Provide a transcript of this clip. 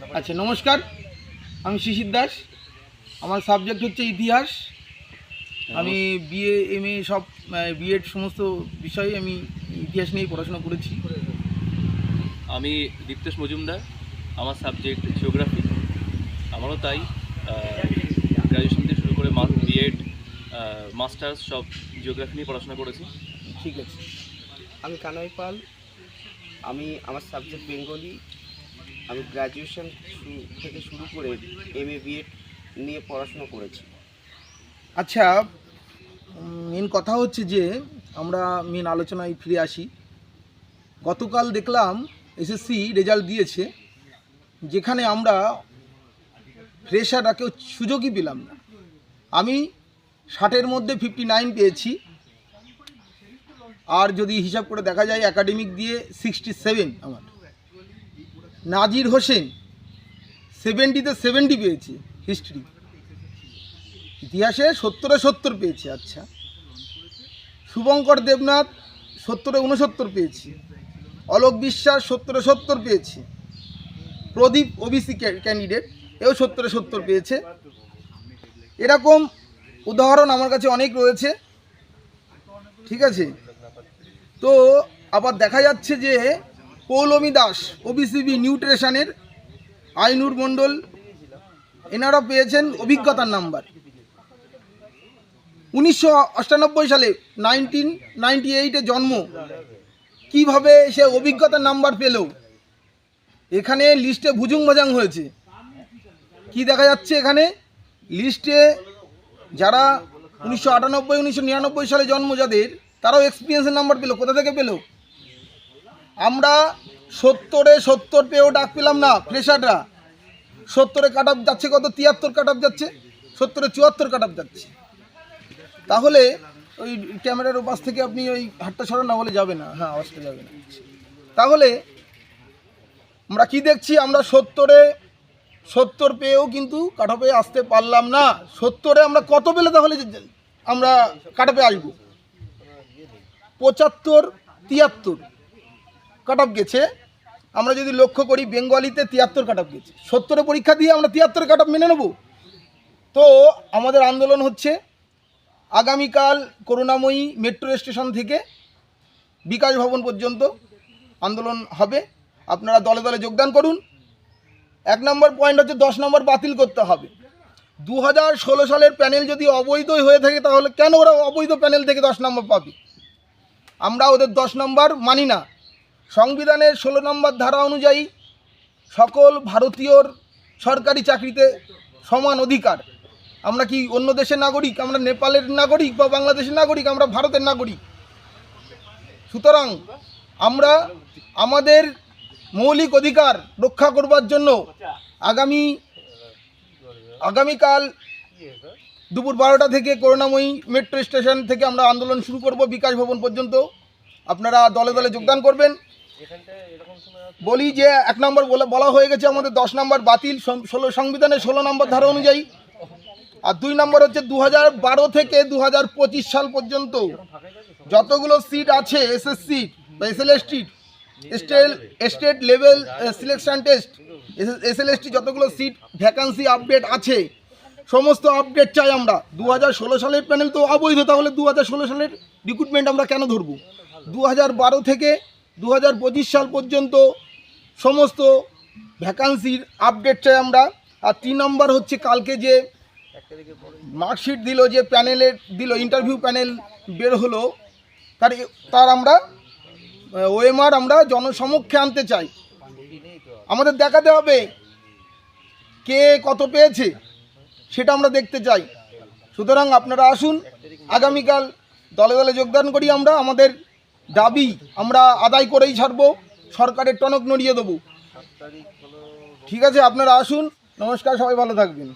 আচ্ছা নমস্কার। আমি শিশির দাস। আমার সাবজেক্ট হচ্ছে ইতিহাস। আমি বিএ এম এ সব বিএড সমস্ত বিষয়ে আমি ইতিহাস নিয়ে পড়াশোনা করেছি। আমি দীপ্তেশ মজুমদার। আমার সাবজেক্ট জিওগ্রাফি আমারও তাই গ্র্যাজুয়েশন থেকে শুরু করে বিএড মাস্টার্স সব জিওগ্রাফি নিয়ে পড়াশোনা করেছি। ঠিক আছে। আমি কানাই পাল। আমি আমার সাবজেক্ট বেঙ্গলি আমি গ্র্যাজুয়েশন থেকে শুরু করে এম এ বিএড নিয়ে পড়াশোনা করেছি। আচ্ছা মেন কথা হচ্ছে যে, আমরা মেন আলোচনায় ফিরে আসি। গতকাল দেখলাম এসএসসি রেজাল্ট দিয়েছে, যেখানে আমরা ফ্রেশাররা কেউ সুযোগই পেলাম না। আমি ষাটের মধ্যে ফিফটি নাইন পেয়েছি। আর যদি হিসাব করে দেখা যায় একাডেমিক দিয়ে সিক্সটি সেভেন আমার। নাজির হোসেন সেভেন্টিতে সেভেন্টি পেয়েছে হিস্ট্রি ইতিহাসে সত্তরে সত্তর পেয়েছে আচ্ছা। শুভঙ্কর দেবনাথ সত্তরে উনসত্তর পেয়েছি। অলোক বিশ্বাস সত্তরে সত্তর পেয়েছি। প্রদীপ ওবিসি ক্যান্ডিডেট এও সত্তরে সত্তর পেয়েছে। এরকম উদাহরণ আমার কাছে অনেক রয়েছে। ঠিক আছে? তো আবার দেখা যাচ্ছে যে পৌলমী দাস ওবিসিবি নিউট্রেশনের আইনুর মণ্ডল। এনারা পেয়েছেন অভিজ্ঞতার নাম্বার। উনিশশো আটানব্বই সালে নাইনটিন নাইনটি এইটে জন্ম। কীভাবে সে অভিজ্ঞতার নাম্বার পেল? এখানে লিস্টে ভুজুং ভাজাং হয়েছে। কি দেখা যাচ্ছে এখানে? লিস্টে যারা উনিশশো আটানব্বই, উনিশশো নিরানব্বই সালে জন্ম যাদের, তারাও এক্সপিরিয়েন্সের নাম্বার পেল। কোথা থেকে পেল? আমরা সত্তরে সত্তর পেয়েও ডাক পেলাম না ফ্রেশাররা। সত্তরে কাট যাচ্ছে কত? তিয়াত্তর কাট যাচ্ছে। সত্তরে চুয়াত্তর কাট যাচ্ছে। তাহলে ওই ক্যামেরার ওপাশ থেকে আপনি ওই হাতটা সরান, না হলে যাবে না। হ্যাঁ আওয়াজটা যাবে না। তাহলে আমরা কি দেখছি? আমরা সত্তরে সত্তর পেয়েও কিন্তু কাটাপে আসতে পারলাম না। সত্তরে আমরা কত পেলে তাহলে আমরা কাটাপে আসব? পঁচাত্তর, তিয়াত্তর। কাট অফ গেছে। আমরা যদি লক্ষ্য করি, বেঙ্গলিতে তিয়াত্তর কাট অফ গেছে। সত্তরে পরীক্ষা দিয়ে আমরা তিয়াত্তর কাট অফ মেনে নেব। তো আমাদের আন্দোলন হচ্ছে, আগামীকাল করুণাময়ী মেট্রো স্টেশন থেকে বিকাশ ভবন পর্যন্ত আন্দোলন হবে। আপনারা দলে দলে যোগদান করুন। এক নম্বর পয়েন্ট হচ্ছে, দশ নম্বর বাতিল করতে হবে। দু হাজার ষোলো সালের প্যানেল যদি অবৈধই হয়ে থাকে, তাহলে কেন ওরা অবৈধ প্যানেল থেকে দশ নম্বর পাবে? আমরা ওদের দশ নম্বর মানি না। সংবিধানের ষোলো নম্বর ধারা অনুযায়ী সকল ভারতীয়র সরকারি চাকরিতে সমান অধিকার। আমরা কি অন্য দেশের নাগরিক? আমরা নেপালের নাগরিক বা বাংলাদেশের নাগরিক? আমরা ভারতের নাগরিক। সুতরাং আমরা আমাদের মৌলিক অধিকার রক্ষা করবার জন্য আগামী, আগামীকাল দুপুর বারোটা থেকে করোনাময়ী মেট্রো স্টেশন থেকে আমরা আন্দোলন শুরু করব বিকাশ ভবন পর্যন্ত। আপনারা দলে দলে যোগদান করবেন। বলি যে এক নম্বর বলা হয়ে গেছে আমাদের দশ নম্বর বাতিল ষোলো সংবিধানের ষোলো নম্বর ধারা অনুযায়ী। আর দুই নম্বর হচ্ছে দু বারো থেকে দু সাল পর্যন্ত যতগুলো সিট আছে এসএস সিট বা SLST স্টেল state level selection test SLST যতগুলো সিট ভ্যাকান্সি আপডেট আছে, সমস্ত আপডেট চাই আমরা। দু হাজার ষোলো সালের প্যানেল তো অবৈধ, তাহলে দু হাজার ষোলো সালের রিক্রুটমেন্ট আমরা কেন ধরবো? দু হাজার বারো থেকে দু হাজার পঁচিশ সাল পর্যন্ত সমস্ত ভ্যাকান্সির আপডেট চাই আমরা। আর তিন নম্বর হচ্ছে কালকে যে মার্কশিট দিল, যে প্যানেলের দিল ইন্টারভিউ প্যানেল বের হলো, তার তার আমরা ওএমআর আমরা জনসমক্ষে আনতে চাই। আমাদের দেখাতে হবে কে কত পেয়েছে, সেটা আমরা দেখতে চাই। সুতরাং আপনারা আসুন, আগামীকাল দলে দলে যোগদান করি আমরা, আমাদের দাবি আমরা আদায় করেই ছাড়বো, সরকারের টনক নড়িয়ে দেবো। ঠিক আছে, আপনারা আসুন, নমস্কার, সবাই ভালো থাকবেন।